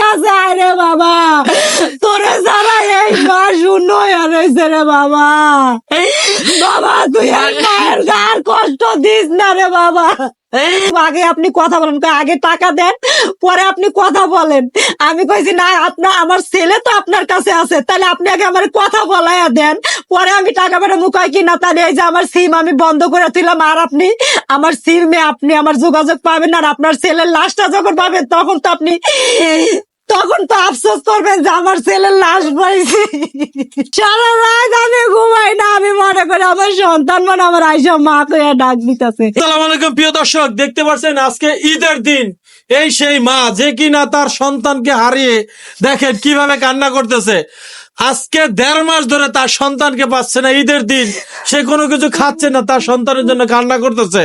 কাছে আয় রে বাবা। তোরে সারা এই মা শূন্য রয়েছে রে বাবা। বাবা, তুই আর কষ্ট দিস না রে বাবা। আগে আপনি কথা বলেন আগে টাকা দেন, পরে আপনি কথা বলেন। আমি কইছি, না আপনার আমার ছেলে তো আপনার কাছে আছে, তাহলে আপনি আগে আমার কথা বলাইয়া দেন, পরে আমি টাকা পাঠা মুখায় কি না তাহলে এই যে আমার সিম আমি বন্ধ করে দিলাম আর আপনি, আমার সিমে আপনি আমার যোগাযোগ পাবেন, আর আপনার ছেলের লাশটা যখন পাবেন, তখন তো আপনি তখন তো আফসোস করবেন যে আমার ছেলের লাশ পাইছি সারা রাত আমি ঘুমাই না, আমি মনে করি আমার সন্তান মানে আমার আইসা মা কইয়া ডাক দিতেছে। আসসালামু আলাইকুম, প্রিয় দর্শক, দেখতে পাচ্ছেন আজকে ঈদের দিন। এই সেই মা যে কিনা তার সন্তানকে হারিয়ে দেখেন কীভাবে কান্না করতেছে। আজকে দেড় মাস ধরে তার সন্তানকে পাচ্ছে না, ঈদের দিন। সে কোনো কিছু খাচ্ছে না, তার সন্তানের জন্য কান্না করতেছে।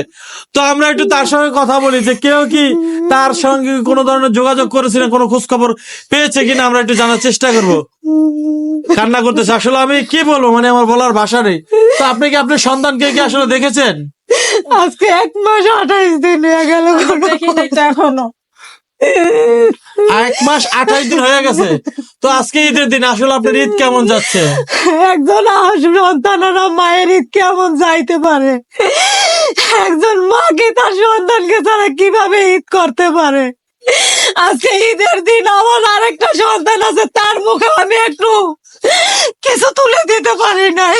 তো আমরা একটু তার সঙ্গে কথা বলি যে কেউ কি তার সঙ্গে কোনো ধরনের যোগাযোগ করেছে না, কোনো খোঁজ খবর পেয়েছে কিনা আমরা একটু জানার চেষ্টা করব। কান্না করতেছে। আসলে আমি কি বলব? মানে আমার বলার ভাষা নেই। তো আপনি কি আপনার সন্তানকে কি আসলে দেখেছেন? আজকে এক মাস আঠাইশ দিন হয়ে গেল এখনও। এক মাস আঠাশ দিন হয়ে গেছে। তো আজকে ঈদের দিন আসলে আপনার ঈদ কেমন যাচ্ছে? একজন সন্তানেরা মায়ের ঈদ কেমন যাইতে পারে? একজন মাকে তার সন্তানকে তারা কীভাবে ঈদ করতে পারে? আজকে ঈদের দিন আমার আরেকটা সন্তান আছে তার মুখে আমি একটু কিছু তুলে দিতে পারি নাই।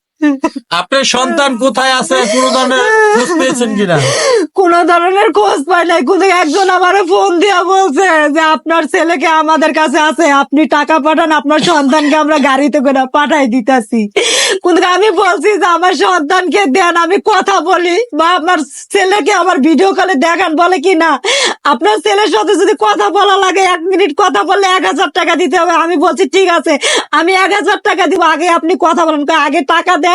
আপনার সন্তান কোথায় আছে? কোনো ধরনের খোঁজ পেয়েছেন কিনা? কোন ধরনের খোঁজ পাই নাই। কিন্তু একজন আমার ফোন দিয়া বলছে যে, আপনার ছেলেকে আমাদের কাছে আছে, আপনি টাকা পাঠান, আপনার সন্তানকে আমরা গাড়িতে করে পাঠাই দিতেছি। কিন্তু আমি বলছি যে, আমার সন্তানকে দেন, আমি কথা বলি বা আপনার ছেলেকে আমার ভিডিও কলে দেখান, বলে কি না? আপনার ছেলের সাথে যদি কথা বলা লাগে, এক মিনিট কথা বললে এক হাজার টাকা দিতে হবে। আমি বলছি, ঠিক আছে, আমি এক হাজার টাকা দিব, আগে আপনি কথা বলেন। আগে টাকা দেন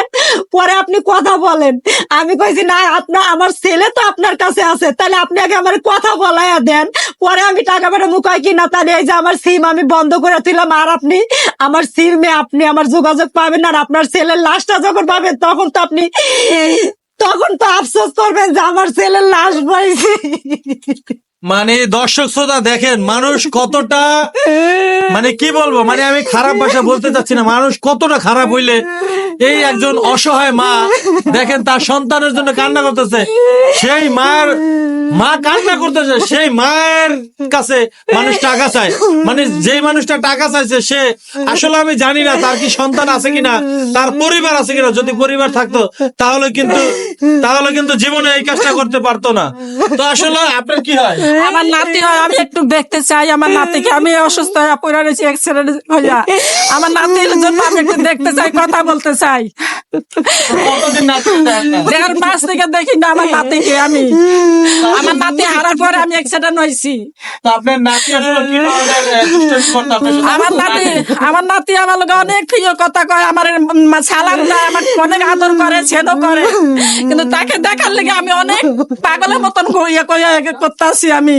পরে আপনি কথা বলেন। আমি কইছি, না আপনার আমার ছেলে তো আপনার কাছে আছে। তাহলে আপনি আগে আমার কথা বলাইয়া দেন। পরে আমি টাকা পেটে মুখাই কি না তাহলে এই যে আমার সিম আমি বন্ধ করে দিলাম। আর আপনি, আমার সিমে আপনি আমার যোগাযোগ পাবেন। আর আপনার ছেলের লাশটা যখন পাবেন, তখন তো আপনি, তখন তো আফসোস করবেন যে আমার ছেলের লাশ পাইছি। মানে দর্শক শ্রোতা দেখেন, মানুষ কতটা মানে কি বলব মানে আমি খারাপ ভাষা বলতে চাচ্ছি না, মানুষ কতটা খারাপ হইলে এই একজন অসহায় মা, দেখেন তার সন্তানের জন্য কান্না করতেছে, সেই মায়ের, মা কান্না করতেছে, সেই মায়ের কাছে মানুষ টাকা চায় মানে যেই মানুষটা টাকা চাইছে, সে আসলে আমি জানি না তার কি সন্তান আছে কিনা, তার পরিবার আছে কিনা, যদি পরিবার থাকতো, তাহলে কিন্তু তাহলে কিন্তু জীবনে এই কাজটা করতে পারতো না। তো আসলে আপনার কি হয়? আমার নাতি হয় আমি একটু দেখতে চাই আমার নাতিকে। আমি অসুস্থ হয়ে পড়ে রয়েছি এক্সিডেন্ট হইয়া। আমার নাতির জন্য আমি একটু দেখতে চাই কথা বলতে চাই। নাতি দেড় মাস থেকে দেখি না আমার নাতিকে আমি। আমার নাতি হারার পরে আমি অ্যাক্সিডেন্ট হয়েছি? আমার নাতি আমার নাতি আমার লগে অনেক প্রিয় কথা কয় আমার সালাম দেয় আমার অনেক আদর করে ছেদও করে। কিন্তু তাকে দেখার লেগে আমি অনেক পাগলের মতন কইয়া করতেছি আমি।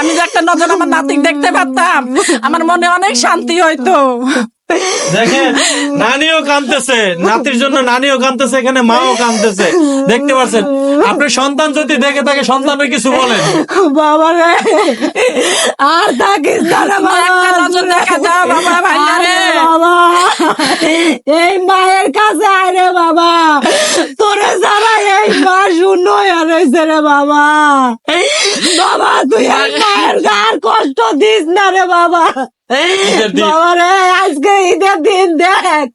আমি যে একটা নজর আমার নাতি দেখতে পারতাম আমার মনে অনেক শান্তি হইতো। দেখেন নানিও কাঁদতেছে। নাতির জন্য নানিও কাঁদতেছে এখানে মাও কাঁদতেছে। দেখতে পাচ্ছেন আপনার সন্তান যদি দেখে থাকে সন্তানের কিছু বলেন বাবা রে আর নজর দেখা দাও বাবা আরে এই মায়ের কাছে আয় রে বাবা তোরে যারা এই মা হয়ে রয়েছে রে বাবা। বাবা তুই আর মায়ের গার কষ্ট দিস না রে বাবা। বাবা রে আজকে ঈদের দিন দেখ।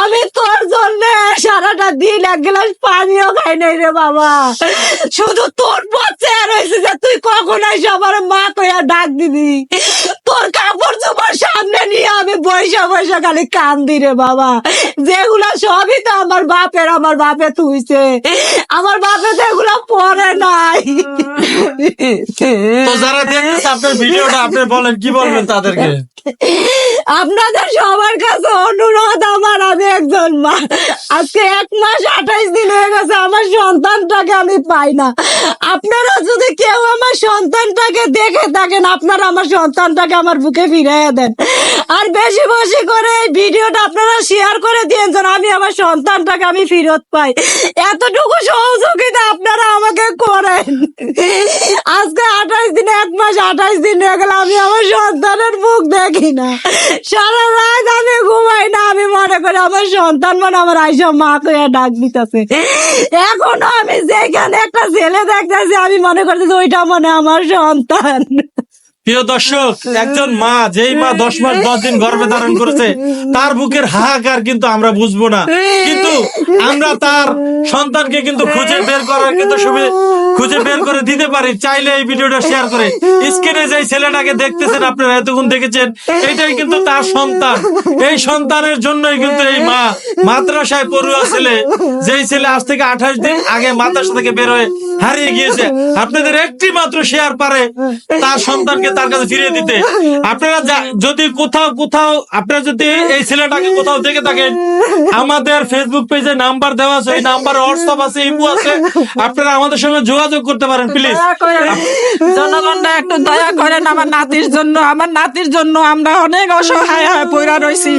আমি তোর জন্য সারাটা দিন এক গ্লাস পানিও খাই নাই রে বাবা। শুধু তোর পথে রয়েছে যে তুই কখন এসে আমার মা কইয়া ডাক দিবি। নিয়ে আমি বৈশা বৈশা খালি কান্দি রে বাবা। যেগুলা সবই তো আমার বাপের আমার বাপে তুইছে আমার বাপে তো এগুলো পরে নাই। তো যারা দেখতেছে আপনার ভিডিওটা আপনি বলেন কি বলবেন তাদেরকে? আপনাদের সবার কাছে অনুরোধ আমার আমি একজন মা আজকে এক মাস আঠাইশ দিন হয়ে গেছে। আমার সন্তানটাকে আমি পাই না। আপনারা যদি কেউ আমার সন্তানটাকে দেখে থাকেন, আপনারা আমার সন্তানটাকে আমার বুকে ফিরাইয়া দেন। আর বেশি বেশি করে এই ভিডিওটা আপনারা শেয়ার করে আমার সন্তানটাকে আমি ফেরত পাই। এতটুকু সহযোগিতা আপনারা আমাকে করেন। আজকে আঠাশ দিন, এক মাস আঠাশ দিন হয়ে গেল, আমি আমার সন্তানের মুখ দেখি না। সারা রাত আমি ঘুমাই না, আমি মনে করি আমার সন্তান মানে আমার আইসা মা কইয়া ডাক দিতেছে। এখনও আমি যেখানে একটা ছেলে দেখতেছি, আমি মনে করতেছি ওইটা মানে আমার সন্তান। প্রিয় দর্শক, একজন মা যেই মা দশ মাস দশ দিন গর্ভে ধারণ করেছে, তার বুকের হাহাকার কিন্তু আমরা বুঝব না। কিন্তু আমরা তার সন্তানকে কিন্তু খুঁজে বের করার কিন্তু খুঁজে বের করে দিতে পারি। চাইলে এই ভিডিওটা শেয়ার করে। স্ক্রিনে যে ছেলেটাকে দেখতেছেন, আপনারা এতক্ষণ দেখেছেন, এটাই কিন্তু তার সন্তান। এই সন্তানের জন্যই কিন্তু এই মা মাদ্রাসায় পড়ুয়া ছেলে, যেই ছেলে আজ থেকে আঠাশ দিন আগে মাদ্রাসা থেকে বের হয়ে হারিয়ে গিয়েছে। আপনাদের একটি মাত্র শেয়ার পারে, তার সন্তানকে তার কাছে ফিরিয়ে দিতে। আপনারা যদি কোথাও কোথাও আপনারা যদি এই ছেলেটাকে কোথাও দেখে থাকেন আমাদের ফেসবুক পেজে নাম্বার দেওয়া আছে এই নাম্বার হোয়াটসঅ্যাপ আছে ইমো আছে। আপনারা আমাদের সঙ্গে যোগাযোগ করতে পারেন প্লিজ জনগণরা একটু দয়া করেন আমার নাতির জন্য। আমার নাতির জন্য আমরা অনেক অসহায় হয়ে পড়া রয়েছি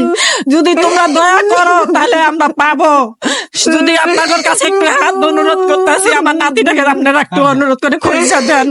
যদি তোমরা দয়া করো তাহলে আমরা পাবো। যদি আপনাদের কাছে একটু হাত অনুরোধ করতেছি আমার নাতিটাকে আপনারা একটু অনুরোধ করে খুঁজে দেন।